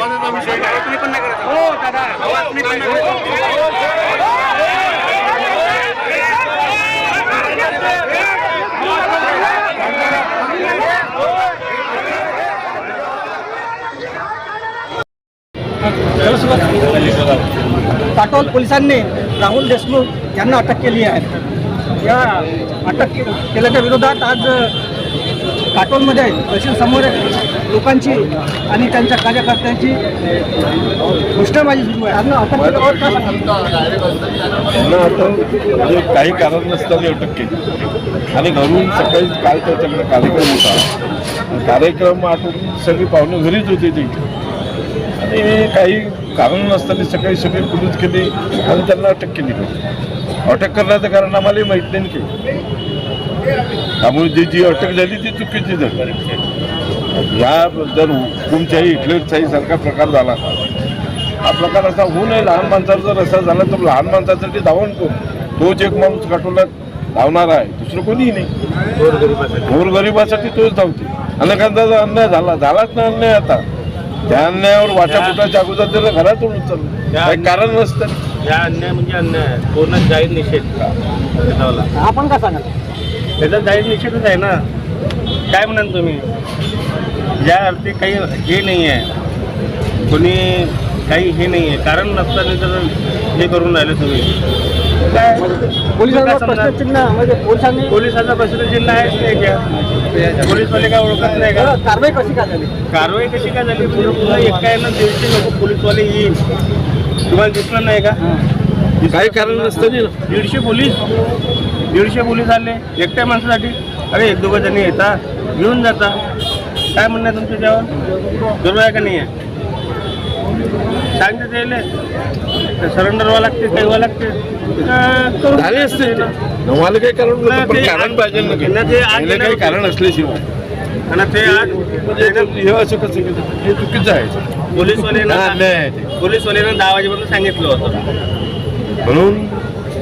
आवाजाचा काटोल पोलिसांनी राहुल देशमुख यांना अटक केली आहे. या अटक केल्याच्या विरोधात आज काटोलमध्ये समोर लोकांची आणि त्यांच्या कार्यकर्त्यांची घोषणाबाजी सुरू आहे. आता म्हणजे काही कारण नसताना अटक केली. आणि घरून सकाळी काल त्याच्याकडे कार्यक्रम होता. कार्यक्रम आटोपून सगळी पाहुणे घरीच होते ती. आणि काही कारण नसताना सकाळी सगळी पोलीस केली आणि त्यांना अटक केली अटक करण्याचं कारण आम्हालाही माहीत नाही की. त्यामुळे जी जी अटक झाली ती चुकीची झाली. या जर हुकुमशाही हिटलरशाही सारखा प्रकार झाला. हा प्रकार असा होऊ नये. लहान माणसाचा जर असा झाला तर लहान माणसासाठी धावण कोण तोच एक माणूस काटोला धावणार आहे. दुसरं कोणीही नाही. गोरगरिबासाठी तोच धावते. अनेकांचा अन्याय झाला झालाच ना अन्याय आता. त्या अन्यायावर वाटा फुटाच्या अगोदर त्याला घरातून उचललं काही कारण नसतं. या अन्याय म्हणजे अन्याय. पूर्ण जाहीर निषेध. आपण काय सांगाल त्याचा जाहीर निषेधच आहे ना. काय म्हणाल तुम्ही? ज्या अर्थी काही हे नाही आहे कोणी काही हे नाही आहे कारण नसताना तर हे करून राहिले तुम्ही काय? म्हणजे पोलिसांनी पोलिसाचा प्रश्न चिन्ह आहेच नाही? क्या पोलीसवाले काय ओळखत नाही का? कारवाई कशी काय झाली? कारवाई कशी काय झाली? पुढे पुन्हा एका यानं दीडशे लोक पोलीसवाले येईल. तुम्हाला दिसलं नाही का? काही कारण नसतं ना दीडशे पोलीस. दीडशे पोलीस आले एकट्या माणसासाठी. अरे एक दोघं जणी येतात घेऊन जाता काय म्हणणं आहे तुमच्या बरोबर आहे का नाही आहे सांगते त्याले सरेंडर व्हावं लागते काही व्हावं लागते झाले असते ते. ना. तुम्हाला काही कारण पण ते कारण पाहिजे ना ते आज काही कारण असल्याशिवाय आणि ते आज म्हणजे हे असं कसं? हे चुकीचं आहे पोलीसवाल्यांना अन्याय आहे ते. पोलीसवाल्यांना दहा वाजेपर्यंत सांगितलं होतं म्हणून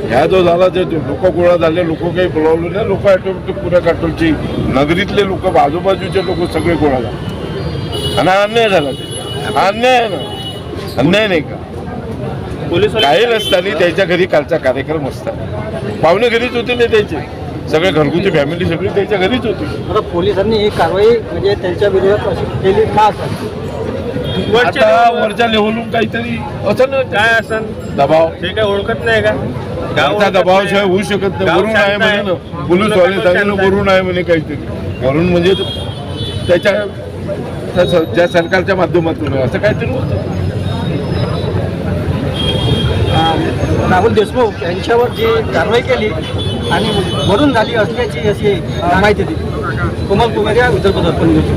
ह्या जो झाला ते लोक गोळा झाले लोक काही बोलावले नाही. लोक ऑटोमॅटिक पुऱ्या काटोलची नगरीतले लोक आजूबाजूचे लोक सगळे गोळा झाले. आणि अन्याय झाला ते अन्याय आहे ना अन्याय नाही का? पोलीसवाले काही नसताना त्याच्या घरी कालचा कार्यक्रम असता पाहुणे घरीच होते ना त्याचे. सगळे घरगुती फॅमिली सगळी त्याच्या घरीच होती. पोलिसांनी ही कारवाई म्हणजे त्यांच्या विरोधात केली का आता वरच्या लेवलून काहीतरी असं ना काय असन? दबाव. ते काय ओळखत नाही का? दबावशिवाय नाही. होऊ शकत नाही. वरून आहे म्हणे. ना. पोलीस वाले सांगितलं. वरून आहे. म्हणे काहीतरी. वरून म्हणजे त्याच्या ज्या सरकारच्या माध्यमातून असं काहीतरी होतं. राहुल देशमुख यांच्यावर जी कारवाई केली आणि वरून झाली असल्याची अशी माहिती दिली. कोमल कुमार या उत्तर प्रदेश